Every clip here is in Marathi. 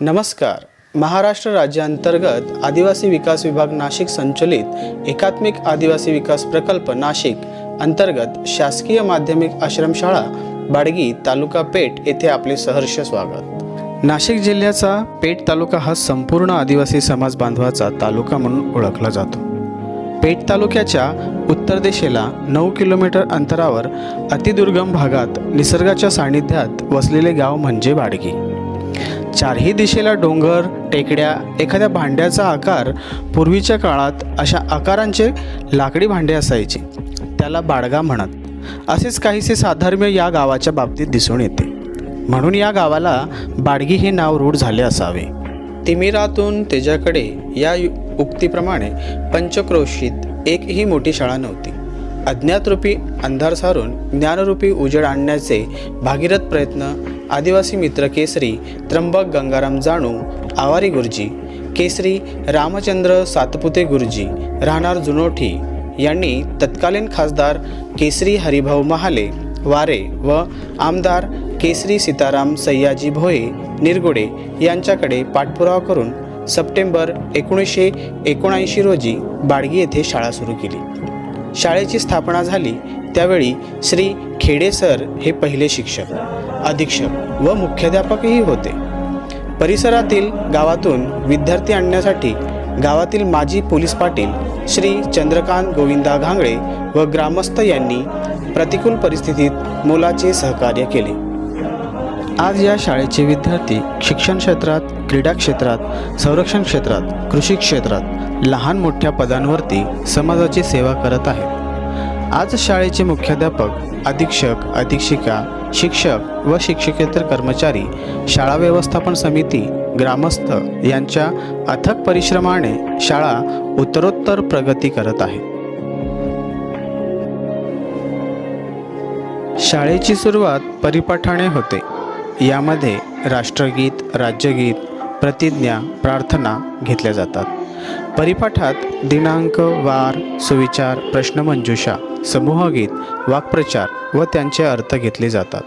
नमस्कार. महाराष्ट्र राज्याअंतर्गत आदिवासी विकास विभाग नाशिक संचलित एकात्मिक आदिवासी विकास प्रकल्प नाशिक अंतर्गत शासकीय माध्यमिक आश्रमशाळा बाडगी तालुका पेठ येथे आपले सहर्ष स्वागत. नाशिक जिल्ह्याचा पेठ तालुका हा संपूर्ण आदिवासी समाज बांधवाचा तालुका म्हणून ओळखला जातो. पेठ तालुक्याच्या उत्तर दिशेला नऊ किलोमीटर अंतरावर अतिदुर्गम भागात निसर्गाच्या सानिध्यात वसलेले गाव म्हणजे बाडगी. चारही दिशेला डोंगर टेकड्या एखाद्या भांड्याचा आकार पूर्वीच्या काळात अशा आकारांचे लाकडी भांडे असायचे. त्याला बाडगा म्हणत. असेच काहीसे साधर्म्य या गावाच्या बाबतीत दिसून येते. म्हणून या गावाला बाडगी हे नाव रूढ झाले असावे. तिमिरातून त्याच्याकडे या उक्तीप्रमाणे पंचक्रोशीत एकही मोठी शाळा नव्हती. अज्ञातरूपी अंधार सारून ज्ञानरूपी उजेड आणण्याचे भागीरथ प्रयत्न आदिवासी मित्र केसरी त्र्यंबक गंगाराम जाणू आवारी गुरुजी केसरी रामचंद्र सातपुते गुरुजी राहणार जुनोठी यांनी तत्कालीन खासदार केसरी हरिभाऊ महाले वारे व आमदार केसरी सीताराम सय्याजी भोये निरगुडे यांच्याकडे पाठपुरावा करून सप्टेंबर एकोणीसशे एकोणऐंशी रोजी बाडगी येथे शाळा सुरू केली. शाळेची स्थापना झाली त्यावेळी श्री खेडे सर हे पहिले शिक्षक अधीक्षक व मुख्याध्यापकही होते. परिसरातील गावातून विद्यार्थी आणण्यासाठी गावातील माजी पोलीस पाटील श्री चंद्रकांत गोविंदा घांगळे व ग्रामस्थ यांनी प्रतिकूल परिस्थितीत मोलाचे सहकार्य केले. आज या शाळेचे विद्यार्थी शिक्षण क्षेत्रात क्रीडा क्षेत्रात संरक्षण क्षेत्रात कृषी क्षेत्रात लहान मोठ्या पदांवरती समाजाची सेवा करत आहेत. आज शाळेचे मुख्याध्यापक अधीक्षक अधीक्षिका शिक्षक व शिक्षकेतर कर्मचारी शाळा व्यवस्थापन समिती ग्रामस्थ यांच्या अथक परिश्रमाने शाळा उत्तरोत्तर प्रगती करत आहे. शाळेची सुरुवात परिपाठाने होते. यामध्ये राष्ट्रगीत राज्यगीत प्रतिज्ञा प्रार्थना घेतल्या जातात. परिपाठात दिनांक वार सुविचार प्रश्नमंजुषा समूहगीत वाक्प्रचार व त्यांचे अर्थ घेतले जातात.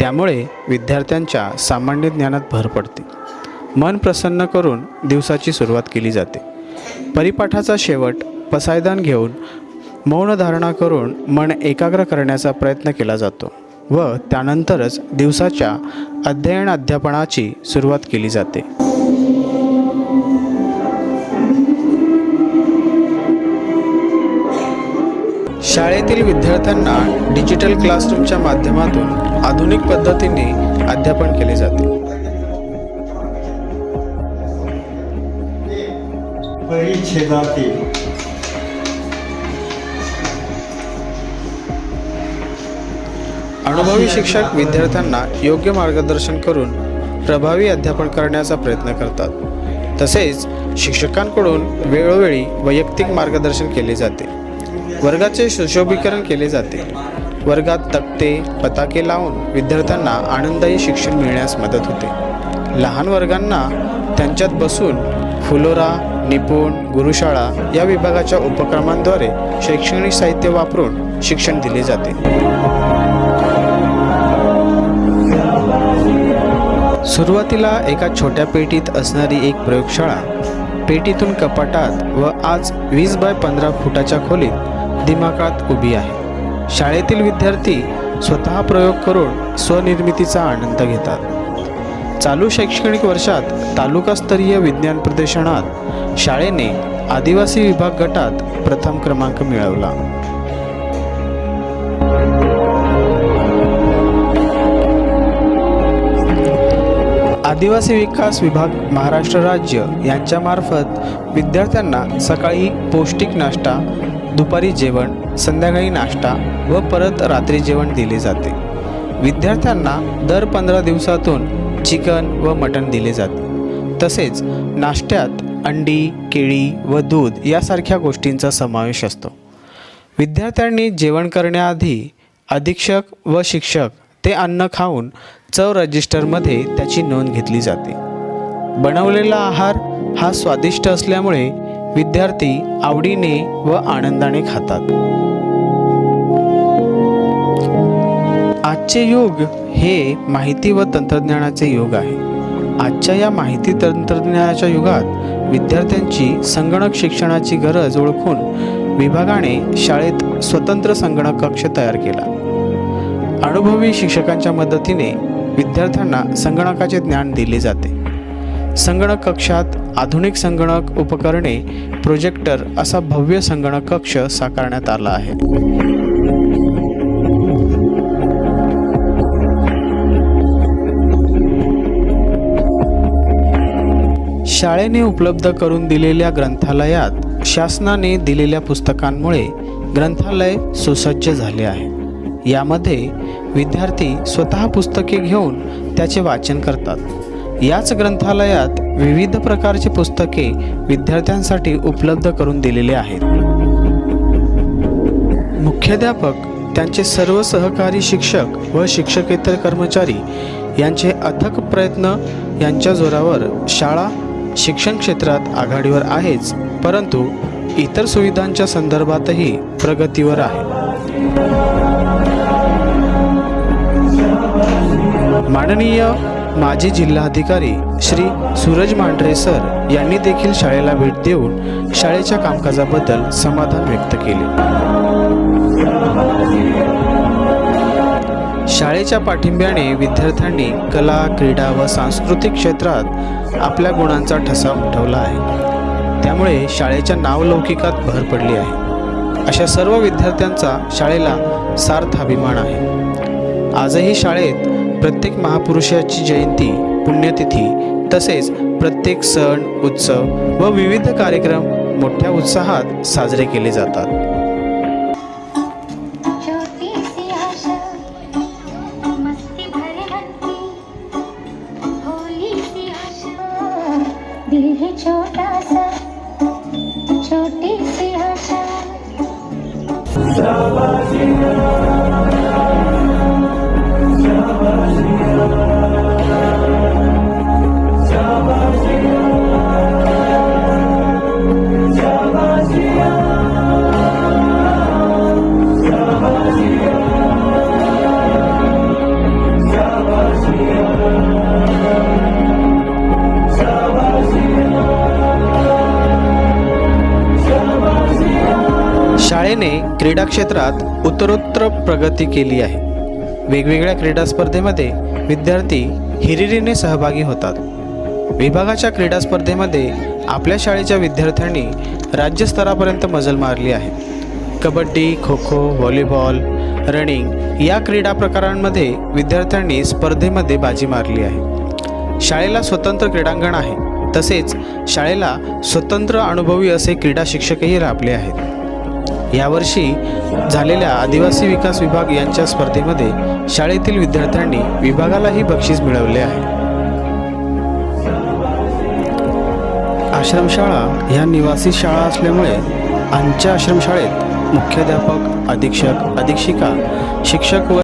त्यामुळे विद्यार्थ्यांच्या सामान्य ज्ञानात भर पडते. मन प्रसन्न करून दिवसाची सुरुवात केली जाते. परिपाठाचा शेवट पसायदान घेऊन मौन धारणा करून मन एकाग्र करण्याचा प्रयत्न केला जातो व त्यानंतरच दिवसाच्या अध्ययन अध्यापनाची सुरुवात केली जाते. शाळेतील विद्यार्थ्यांना डिजिटल क्लासरूमच्या माध्यमातून आधुनिक पद्धतीने अध्यापन केले जाते. परिच्छेदातील अनुभवी शिक्षक विद्यार्थ्यांना योग्य मार्गदर्शन करून प्रभावी अध्यापन करण्याचा प्रयत्न करतात. तसेच शिक्षकांकडून वेळोवेळी वैयक्तिक मार्गदर्शन केले जाते. वर्गाचे सुशोभीकरण केले जाते. वर्गात तक्ते पताके लावून विद्यार्थ्यांना आनंददायी शिक्षण मिळण्यास मदत होते. लहान वर्गांना त्यांच्यात बसून फुलोरा निपुण गुरुशाळा या विभागाच्या उपक्रमांद्वारे शैक्षणिक साहित्य वापरून शिक्षण दिले जाते. सुरुवातीला एका छोट्या पेटीत असणारी एक प्रयोगशाळा पेटीतून कपाटात व आज वीस बाय पंधरा फुटाच्या खोलीत दिमाकात उभी आहे. शाळेतील विद्यार्थी स्वतः प्रयोग करून स्वनिर्मितीचा आनंद घेतात. चालू शैक्षणिक वर्षात तालुकास्तरीय विज्ञान प्रदर्शनात शाळेने आदिवासी विभाग गटात प्रथम क्रमांक मिळवला. आदिवासी विकास विभाग महाराष्ट्र राज्य यांच्यामार्फत विद्यार्थ्यांना सकाळी पौष्टिक नाश्ता दुपारी जेवण संध्याकाळी नाश्ता व परत रात्री जेवण दिले जाते. विद्यार्थ्यांना दर पंधरा दिवसातून चिकन व मटण दिले जाते. तसेच नाश्त्यात अंडी केळी व दूध यासारख्या गोष्टींचा समावेश असतो. विद्यार्थ्यांनी जेवण करण्याआधी अधीक्षक व शिक्षक ते अन्न खाऊन चव रजिस्टरमध्ये त्याची नोंद घेतली जाते. बनवलेला आहार हा स्वादिष्ट असल्यामुळे विद्यार्थी आवडीने व आनंदाने खातात. आजचे युग हे माहिती व तंत्रज्ञानाचे युग आहे. आजच्या या माहिती तंत्रज्ञानाच्या युगात विद्यार्थ्यांची संगणक शिक्षणाची गरज ओळखून विभागाने शाळेत स्वतंत्र संगणक कक्ष तयार केला. अनुभवी शिक्षकांच्या मदतीने विद्यार्थ्यांना संगणकाचे ज्ञान दिले जाते. संगणक कक्षात आधुनिक संगणक उपकरणे प्रोजेक्टर असा भव्य संगणक कक्ष साकारण्यात आला आहे. शाळेने उपलब्ध करून दिलेल्या ग्रंथालयात शासनाने दिलेल्या पुस्तकांमुळे ग्रंथालय सुसज्ज झाले आहे. यामध्ये विद्यार्थी स्वतः पुस्तके घेऊन त्याचे वाचन करतात. याच ग्रंथालयात विविध प्रकारचे पुस्तके विद्यार्थ्यांसाठी उपलब्ध करून दिलेले आहेत. मुख्याध्यापक त्यांचे सर्व सहकारी शिक्षक व शिक्षकेतर कर्मचारी यांचे अथक प्रयत्न यांच्या जोरावर शाळा शिक्षण क्षेत्रात आघाडीवर आहेच परंतु इतर सुविधांच्या संदर्भातही प्रगतीवर आहे. माननीय माजी जिल्हाधिकारी श्री सूरज मांढरे सर यांनी देखील शाळेला भेट देऊन शाळेच्या कामकाजाबद्दल समाधान व्यक्त केले. शाळेच्या पाठिंब्याने विद्यार्थ्यांनी कला क्रीडा व सांस्कृतिक क्षेत्रात आपल्या गुणांचा ठसा उठवला आहे. त्यामुळे शाळेच्या नावलौकिकात भर पडली आहे. अशा सर्व विद्यार्थ्यांचा शाळेला सार्थ अभिमान आहे. आजही शाळेत प्रत्येक महापुरुषाची जयंती पुण्यतिथी तसेच प्रत्येक सण उत्सव व विविध कार्यक्रम मोठ्या उत्साहात साजरे केले जातात. छोटी सी आशा. क्रीडा क्षेत्रात उत्तरोत्तर प्रगती केली आहे. वेगवेगळ्या क्रीडा स्पर्धेमध्ये विद्यार्थी हिरिरीने सहभागी होतात. विभागाच्या क्रीडा स्पर्धेमध्ये आपल्या शाळेच्या विद्यार्थ्यांनी राज्यस्तरापर्यंत मजल मारली आहे. कबड्डी खो खो व्हॉलीबॉल रनिंग या क्रीडा प्रकारांमध्ये विद्यार्थ्यांनी स्पर्धेमध्ये बाजी मारली आहे. शाळेला स्वतंत्र क्रीडांगण आहे. तसेच शाळेला स्वतंत्र अनुभवी असे क्रीडा शिक्षकही लाभले आहेत. यावर्षी झालेल्या आदिवासी विकास विभाग यांच्या स्पर्धेमध्ये शाळेतील विद्यार्थ्यांनी विभागालाही बक्षीस मिळवले आहे. आश्रमशाळा ह्या निवासी शाळा असल्यामुळे आमच्या आश्रमशाळेत मुख्याध्यापक अधीक्षक अधीक्षिका शिक्षक व